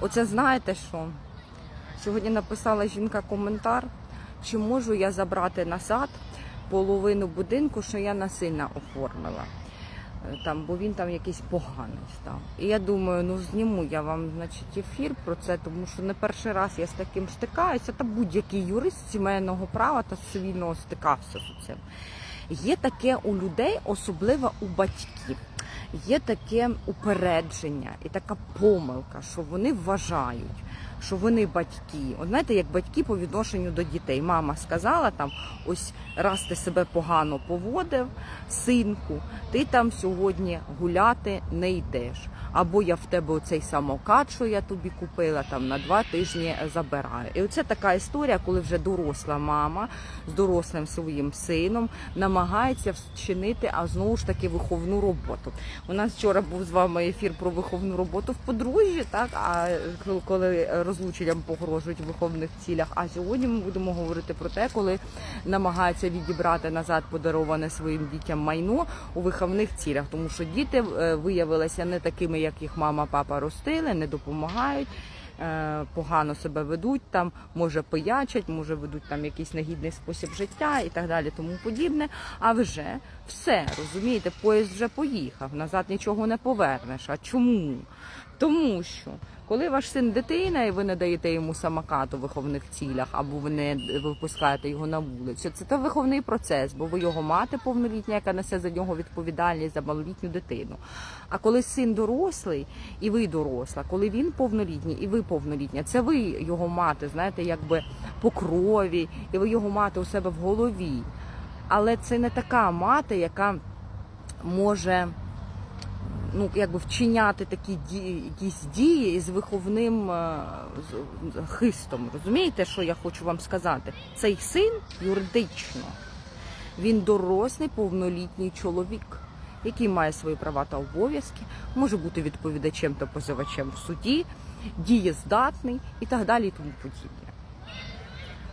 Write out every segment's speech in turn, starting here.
Оце знаєте що? Сьогодні написала жінка коментар, чи можу я забрати назад половину будинку, що я насильно оформила. Е, Там, бо він там якийсь поганий став. І я думаю, ну зніму я вам значить, ефір про це, тому що не перший раз я з таким стикаюся, та будь-який юрист сімейного права та цивільного стикався з цим. Є таке у людей, особливо у батьків. Є таке упередження і така помилка, що вони вважають, що вони батьки. От знаєте, як батьки по відношенню до дітей. Мама сказала там: ось раз ти себе погано поводив, синку, ти там сьогодні гуляти не йдеш. Або я в тебе оцей самокат, що я тобі купила, там на два тижні забираю. І оце така історія, коли вже доросла мама з дорослим своїм сином намагається вчинити, а знову ж таки виховну роботу. У нас вчора був з вами ефір про виховну роботу в подружжі, так а коли розлученням погрожують в виховних цілях. А сьогодні ми будемо говорити про те, коли намагаються відібрати назад подароване своїм дітям майно у виховних цілях, тому що діти е, виявилися не такими, як їх мама, папа ростили, не допомагають. е, Погано себе ведуть там, може пиячать, може ведуть там якийсь негідний спосіб життя і так далі, тому подібне. А вже все розумієте, поїзд вже поїхав, назад нічого не повернеш. А чому? Тому що коли ваш син дитина, і ви не даєте йому самокат у виховних цілях, або ви не випускаєте його на вулицю, це та виховний процес, бо ви його мати повнолітня, яка несе за нього відповідальність за малолітню дитину. А коли син дорослий і ви доросла, коли він повнолітній і ви повнолітня, це ви його мати, знаєте, якби по крові, і ви його мати у себе в голові. Але це не така мати, яка може ну, якби вчиняти такі дії, якісь дії із виховним е, хистом. Розумієте, що я хочу вам сказати? Цей син юридично, він дорослий повнолітній чоловік, який має свої права та обов'язки, може бути відповідачем та позивачем в суді, дієздатний і так далі, і тому подібне.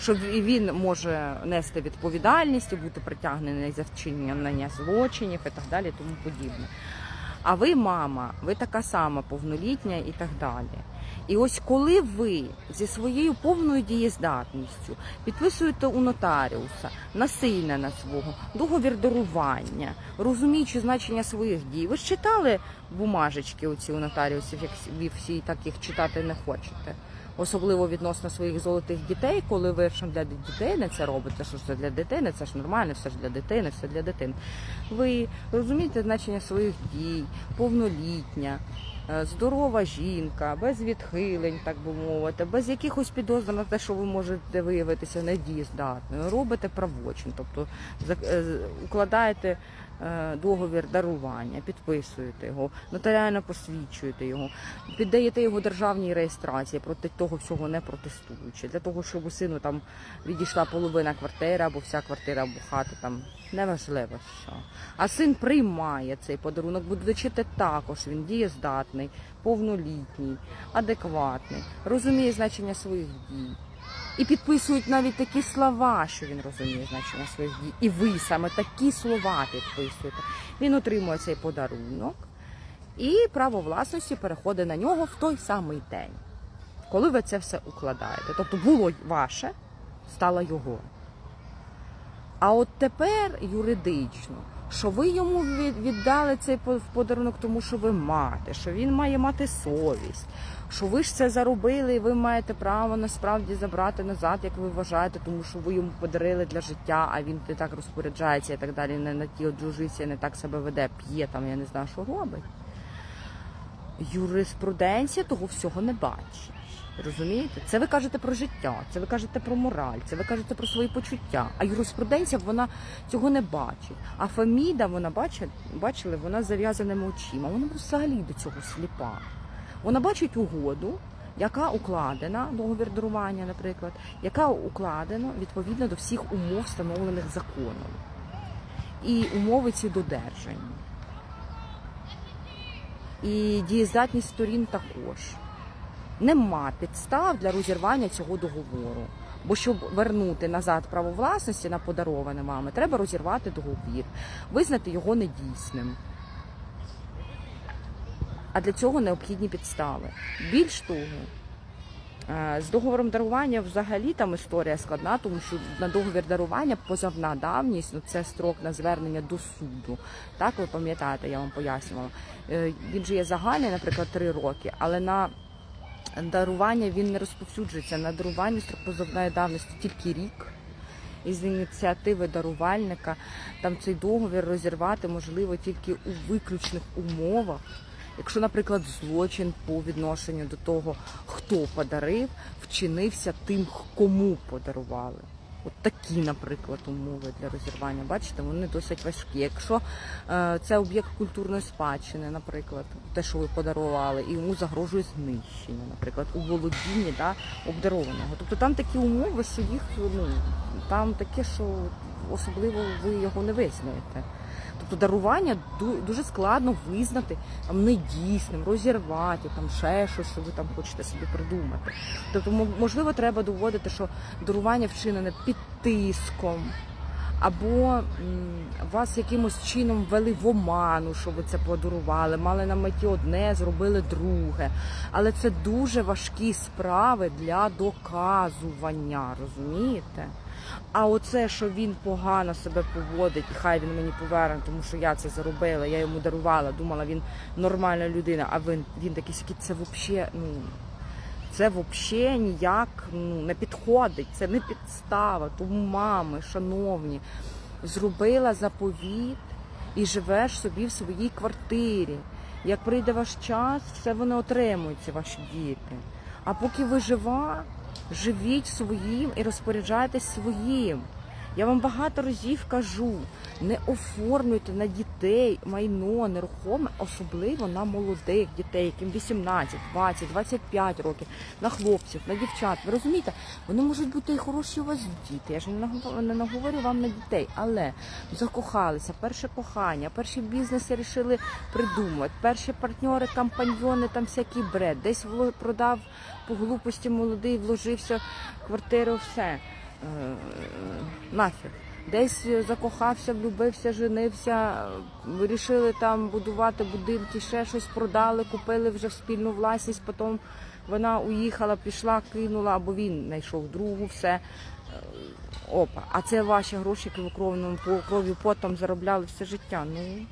Що він може нести відповідальність і бути притягнений за вчинення злочинів і так далі, тому подібне. А ви, мама, ви така сама повнолітня і так далі. І ось коли ви зі своєю повною дієздатністю підписуєте у нотаріуса насильне на свого договір дарування, розуміючи значення своїх дій, ви ж читали бумажечки оці у нотаріусів, як ви всі так їх читати не хочете. Особливо відносно своїх золотих дітей, коли ви що для дитини це робите, що це для дитини, це ж нормально, все ж для дитини, все для дитини. Ви розумієте значення своїх дій, повнолітня, здорова жінка, без відхилень, так би мовити, без якихось підозр на те, що ви можете виявитися недієздатною. Робите правочин, тобто е, укладаєте е, договір дарування, підписуєте його, нотаріально посвідчуєте його, піддаєте його державній реєстрації проти того всього не протестуючи, для того, щоб у сину там відійшла половина квартири або вся квартира або хата там. Неважливо що. А син приймає цей подарунок, будучи також він дієздатний, повнолітній, адекватний, розуміє значення своїх дій. І підписують навіть такі слова, що він розуміє значення своїх дій. І ви саме такі слова підписуєте. Він отримує цей подарунок, і право власності переходить на нього в той самий день, коли ви це все укладаєте. Тобто було ваше, стало його. А от тепер юридично, що ви йому віддали цей подарунок, тому що ви мати, що він має мати совість, що ви ж це заробили, і ви маєте право насправді забрати назад, як ви вважаєте, тому що ви йому подарили для життя, а він не так розпоряджається і так далі, не на ті оджужиться, не так себе веде, п'є там, я не знаю, що робить. Юриспруденція того всього не бачить. Розумієте? Це ви кажете про життя, це ви кажете про мораль, це ви кажете про свої почуття. А юриспруденція вона цього не бачить. А Феміда, вона бачить, бачили, вона зав'язаними очима. Вона взагалі до цього сліпа. Вона бачить угоду, яка укладена, договір дарування, наприклад, яка укладена відповідно до всіх умов, встановлених законом. І умови ці додержані. І дієздатність сторін також нема підстав для розірвання цього договору. Бо щоб вернути назад право власності на подароване вами, треба розірвати договір, визнати його недійсним. А для цього необхідні підстави. Більш того, е, з договором дарування взагалі там історія складна, тому що на договір дарування позовна давність, ну це строк на звернення до суду. Так, ви пам'ятаєте, я вам пояснювала. Е, Він же є загальний, наприклад, три роки, але на дарування він не розповсюджується. На дарування строк позовної давності тільки рік. Із ініціативи дарувальника там цей договір розірвати можливо тільки у виключних умовах. Якщо, наприклад, злочин по відношенню до того, хто подарив, вчинився тим, кому подарували. От такі, наприклад, умови для розірвання. Бачите, вони досить важкі. Якщо е, це об'єкт культурної спадщини, наприклад, те, що ви подарували, і йому загрожує знищення, наприклад, у володінні да, обдарованого. Тобто там такі умови, що їх ну там таке, що особливо ви його не визнаєте. Тобто дарування ду- дуже складно визнати там недійсним, розірвати, там ще щось, що ви там хочете собі придумати. Тобто, можливо, треба доводити, що дарування вчинене під тиском, або вас якимось чином ввели в оману, що ви це подарували, мали на меті одне, зробили друге. Але це дуже важкі справи для доказування, розумієте? А оце, що він погано себе поводить, хай він мені поверне, тому що я це заробила, я йому дарувала, думала, він нормальна людина, а він, він такий сякий, це взагалі, ну, це взагалі ніяк ну, не підходить, це не підстава. Тому мами, шановні, зробила заповіт і живеш собі в своїй квартирі. Як прийде ваш час, все вони отримують, ці ваші діти. А поки ви жива, живіть своїм і розпоряджайтесь своїм. Я вам багато разів кажу: не оформлюйте на дітей майно нерухоме, особливо на молодих дітей, яким 18, 20, 25 років, на хлопців, на дівчат. Ви розумієте, вони можуть бути і хороші у вас діти. Я ж не наговорю вам на дітей, але закохалися, перше кохання, перші бізнеси рішили придумати, перші партнери, компаньйони, там всякий бред. Десь продав по глупості молодий, вложився в квартиру, все. Е, нафіг. Десь закохався, влюбився, женився, вирішили там будувати будинки, ще щось продали, купили вже спільну власність, потім вона уїхала, пішла, кинула, або він знайшов другу, все. Е, Опа, а це ваші гроші, які ви кровному кров'ю потом заробляли все життя. Ну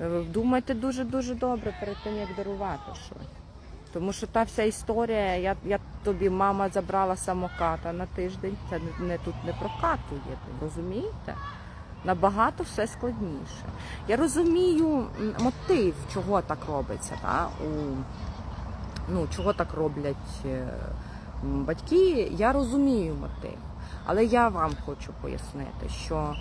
е, думайте дуже-дуже добре перед тим, як дарувати щось. Тому що та вся історія, я, я тобі мама забрала самоката на тиждень, це не, не тут не прокатує, розумієте? Набагато все складніше. Я розумію мотив, чого так робиться, та? У, ну, чого так роблять е, батьки, я розумію мотив. Але я вам хочу пояснити, що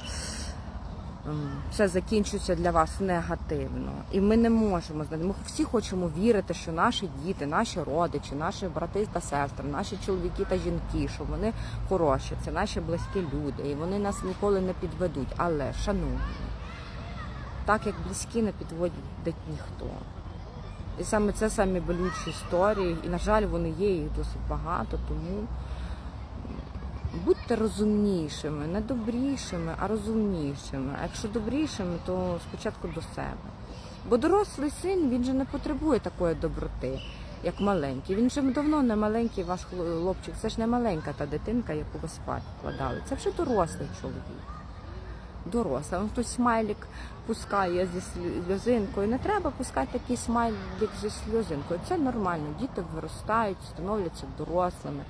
все закінчується для вас негативно. І ми не можемо знати. Ми всі хочемо вірити, що наші діти, наші родичі, наші брати та сестри, наші чоловіки та жінки, що вони хороші, це наші близькі люди, і вони нас ніколи не підведуть. Але, шановні, так як близькі не підводять ніхто. І саме це самі болючі історії, і, на жаль, вони є, їх досить багато, тому будьте розумнішими, не добрішими, а розумнішими. А якщо добрішими, то спочатку до себе. Бо дорослий син він же не потребує такої доброти, як маленький. Він же давно не маленький ваш хлопчик. Це ж не маленька та дитинка, яку ви спати вкладали. Це вже дорослий чоловік. Доросла. Вон хтось смайлик пускає зі сльозинкою. Не треба пускати такий смайлик зі сльозинкою. Це нормально. Діти виростають, становляться дорослими.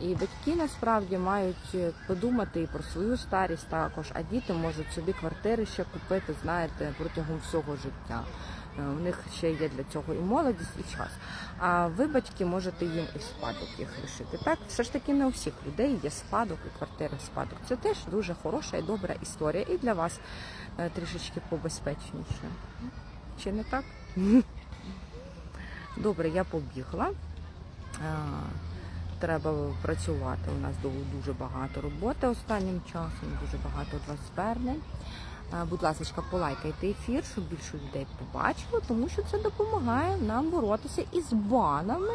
І батьки насправді мають е, подумати і про свою старість також, а діти можуть собі квартири ще купити, знаєте, протягом всього життя. Е, У них ще є для цього і молодість, і час. А ви, батьки, можете їм і спадок їх лишити. Так, все ж таки не у всіх людей є спадок і квартири спадок. Це теж дуже хороша і добра історія. І для вас е, трішечки побезпечніше. Чи не так? Добре, я побігла. Треба працювати. У нас ду- дуже багато роботи останнім часом, дуже багато від вас звернень. Будь ласка, полайкайте ефір, щоб більше людей побачило, тому що це допомагає нам боротися із банами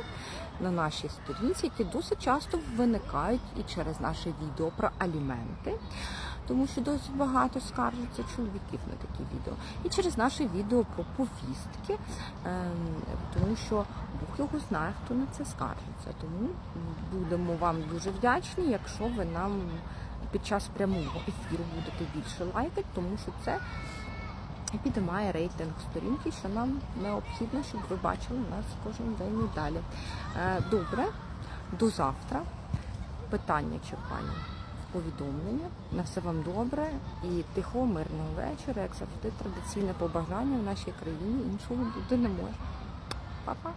на нашій сторінці, які досить часто виникають і через наше відео про аліменти. Тому що досить багато скаржаться чоловіків на такі відео. І через наше відео про повістки, ем, тому що Бог його знає, хто на це скаржиться. Тому будемо вам дуже вдячні, якщо ви нам під час прямого ефіру будете більше лайкати, тому що це піднімає рейтинг сторінки, що нам необхідно, щоб ви бачили нас кожен день і далі. Е, Добре, до завтра. Питання чи пані повідомлення. На все вам добре і тихого, мирного вечора, як завжди, традиційне побажання в нашій країні іншого бути не може. Па-па!